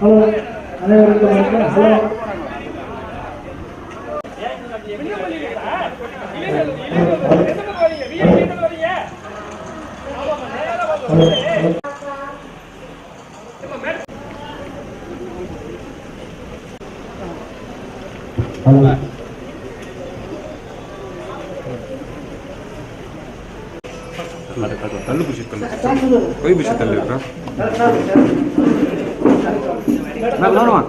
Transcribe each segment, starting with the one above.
Hello அனைவருக்கும் வணக்கம் hello hello hello hello தள்ளு பிடிச்சி தள்ளு போய் பிடிச்சி தள்ளு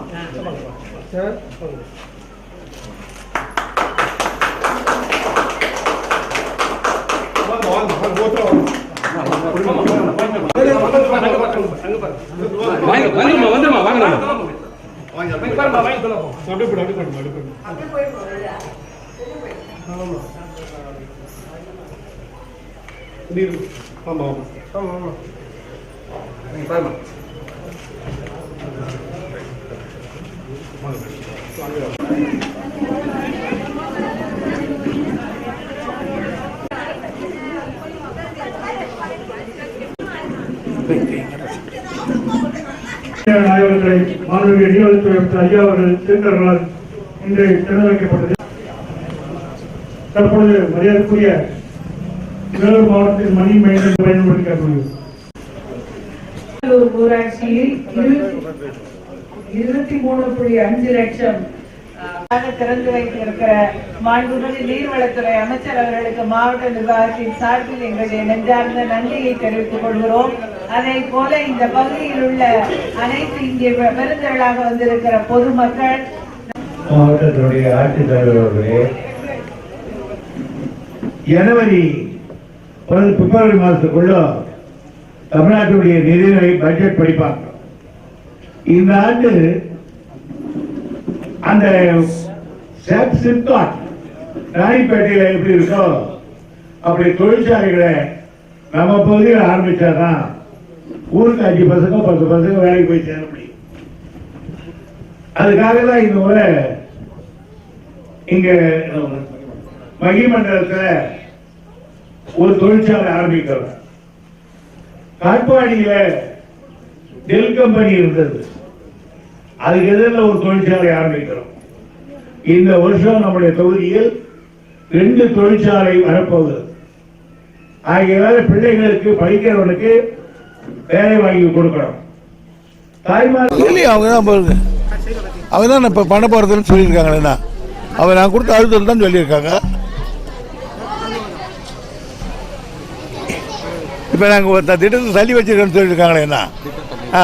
வந்துருமா வந்துருமா வாங்க ஆய்வர்களை மாணவிய நீதித்துறை அமைச்சர் ஐயா அவர்கள் திருத்தர்களால் இன்று திறந்து வைக்கப்பட்டது தற்பொழுது மரியாதைக்குரிய வேலூர் மாவட்டத்தில் மணி மையம் பயன்படுத்தி கடலூர் ஊராட்சியில் இருபத்தி- மூணு புள்ளி அஞ்சு லட்சம் திறந்து வைத்திருக்கிற மாண்புமிகு நீர்வளத்துறை அமைச்சர் அவர்களுக்கு மாவட்ட நிர்வாகத்தின் சார்பில் எங்களுடைய நெஞ்சார்ந்த நன்றியை தெரிவித்துக் கொள்கிறோம். அதை போல இந்த பகுதியில் உள்ள அனைத்து இங்கே பெருந்தர்களாக வந்திருக்கிற பொதுமக்கள் மாவட்டத்தினுடைய ஆட்சித்தலைவர் அவர்களே ஜனவரி பிப்ரவரி மாதத்துக்குள்ள தமிழ்நாட்டுடைய நிதிநிலை பட்ஜெட் படிப்பாங்க. இந்த ஆண்டு அந்த சிப்காட் ராணிப்பேட்டையில் எப்படி இருக்கோ அப்படி தொழிற்சாலைகளை நம்ம பகுதியில் ஆரம்பிச்சாதான் ஊருக்கு அஞ்சு பசங்க பத்து பசங்க வேலைக்கு போய் சேர முடியும். அதுக்காக தான் இந்த முறை இங்கே மகிமண்டலத்தில் ஒரு தொழிற்சாலை ஆரம்பிக்கிறோம். காட்பாடியில் டெல் கம்பெனி இருந்தது. அதுக்கு எதிரில் ஒரு தொழிற்சாலை ஆரம்பிக்கிறோம். இந்த வருஷம் நம்முடைய தொகுதியில் ரெண்டு தொழிற்சாலை வரப்போகுது. ஆகியதால பிள்ளைகளுக்கு படிக்கிறவனுக்கு வேலை வாங்கி கொடுக்கணும். தாய்மார் அவங்க தான் போகுது அவங்க தான் இப்போ பண்ண போகிறதுன்னு சொல்லியிருக்காங்களேண்ணா அவங்க நான் கொடுத்த அழுத்தம் தான் சொல்லியிருக்காங்க. இப்போ நாங்கள் ஒரு திட்டத்தை தள்ளி வச்சிருக்கோன்னு சொல்லியிருக்காங்களேண்ணா ஆ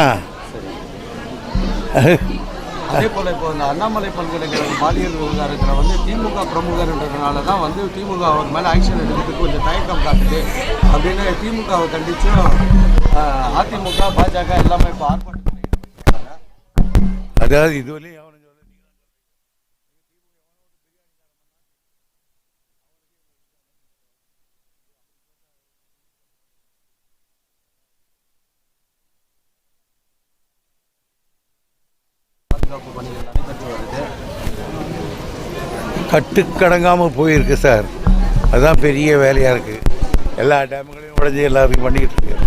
அதே போல இப்போ இந்த அண்ணாமலை பல்கலைக்கழக பாலியல் விவகாரத்தில் வந்து திமுக பிரமுகர்ன்றதுனால தான் வந்து திமுக அவர் மேலே ஆக்ஷன் எடுக்கிறதுக்கு கொஞ்சம் தயக்கம் காட்டுது அப்படின்னு திமுகவை கண்டிச்சும் அதிமுக பாஜக எல்லாமே இப்போ ஆர்ப்பாட்டம். அதாவது இதுவரையும் பாதுகாப்பு பணிகள் நடைபெற்று வருது கட்டுக்கடங்காமல் போயிருக்கு சார் அதுதான் பெரிய வேலையாக இருக்குது எல்லா டேமுகளையும் உடஞ்சி எல்லாத்தையும் பண்ணிக்கிட்டு இருக்கு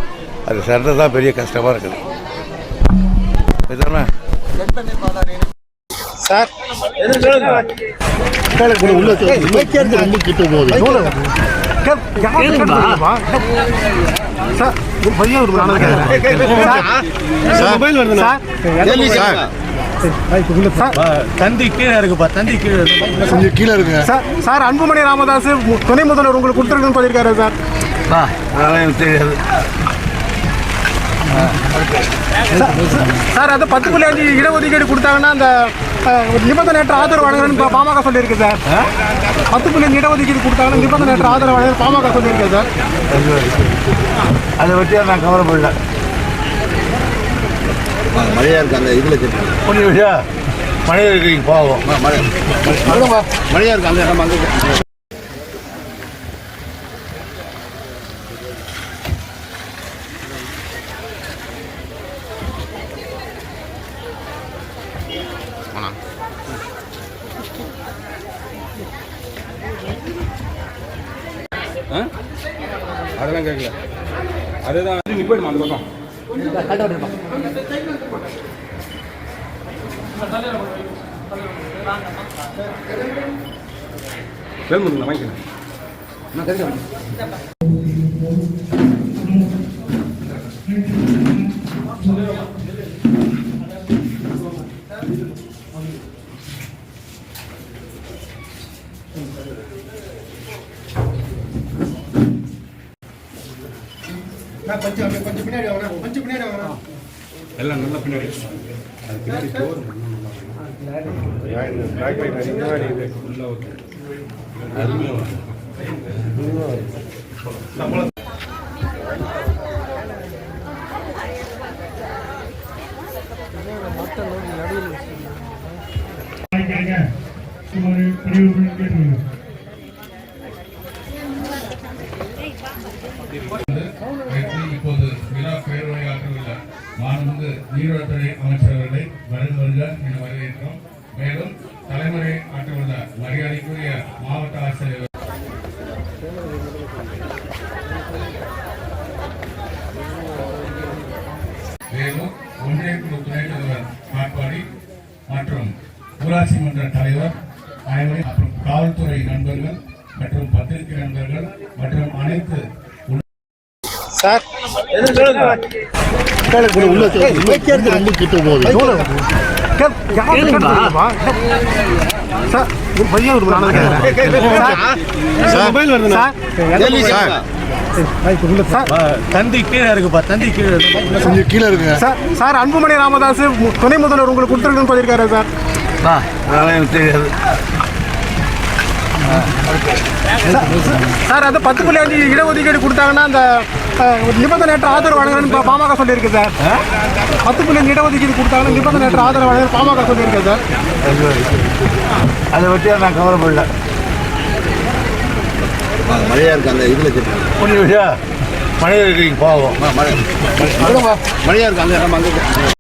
அது சண்டை தான் பெரிய கஷ்டமாக இருக்குது இதுதானே தென்பெண்ணை பாலாறு சார். சார் அன்புமணி ராமதாஸ் துணை முதல்வர் உங்களுக்கு கொடுத்துருக்குன்னு சொல்லியிருக்காரு சார். அதெல்லாம் எனக்கு தெரியாது. சார் அது பத்து புள்ளி அஞ்சு இடஒதுக்கீடு கொடுத்தாங்கன்னா அந்த நிபந்தனையற்ற ஆதரவு வழங்கணும்னு பா- பாமக சொல்லியிருக்கு சார். பத்து புள்ளி அஞ்சு இடஒதுக்கீடு கொடுத்தாங்கன்னா நிபந்தனையற்ற ஆதரவு வழங்கணும் பாமக சொல்லியிருக்கு சார். அதை வச்சு நான் கவலைப்படல. மழையா இருக்கு அந்த இதுல கேட்டு புரிய விஷயா மழை இருக்கீங்க போவோம். மழை. மழையா இருக்கு அந்த நம்ம அங்க அதெல்லாம் கேட்கல. அதுதான். நீ போயிடுமா அந்த பக்கம்? வேல்முருகன் வாங்கிக்கலாம் கொஞ்சம் கொஞ்சம் பின்னாடி வாங்க கொஞ்சம் பின்னாடி வாங்க. எல்லாம் நல்லா பின்னாடி. அது பின்னாடி டோர் லைட் இது ஓகே சுமார் பதிவு நீர்வளத்துறை அமைச்சர் அவர்களை வருக வருக என வரவேற்கிறோம். மேலும் தலைமுறை ஆற்றவுள்ள மரியாதைக்குரிய மாவட்ட ஆட்சியர் மேலும் ஒன்றிய குழு துணைத் தலைவர் காட்பாடி மற்றும் ஊராட்சி மன்ற தலைவர் அனைவரும் மற்றும் காவல்துறை நண்பர்கள் மற்றும் பத்திரிகை நண்பர்கள் மற்றும் அனைத்து சார். உள்ள ரொம்ப கிட்ட போகுது சார் ஒரு பையன் ஒரு சார். மொபைல் வருது சார். சார். தந்தி கீழே இருக்குப்பா தந்தி கீழே இருக்கு கொஞ்சம் கீழே இருக்குங்க சார் சார் அன்புமணி ராமதாஸ் துணை முதல்வர் உங்களுக்கு கொடுத்துருக்குன்னு சொல்லியிருக்காரு சார். எனக்கு தெரியாது. சார் அது பத்து புள்ளி அஞ்சு இடஒதுக்கீடு கொடுத்தாங்கன்னா அந்த நிபந்தனையற்ற ஆதரவு வழங்கணும்னு பா- பாமக சொல்லியிருக்கு சார். பத்து புள்ளி அஞ்சு இடஒதுக்கீடு கொடுத்தாங்கன்னா நிபந்தனையற்ற ஆதரவு வழங்க பாமக சொல்லியிருக்கு சார். அதை பற்றி நான் கவலைப்படல. மழையா இருக்கு அந்த இதுல கேட்டு. ஒரு நிமிஷம் மழை. இருக்கிறீங்க போவோம் மழையா இருக்கு அங்க நம்ம அங்க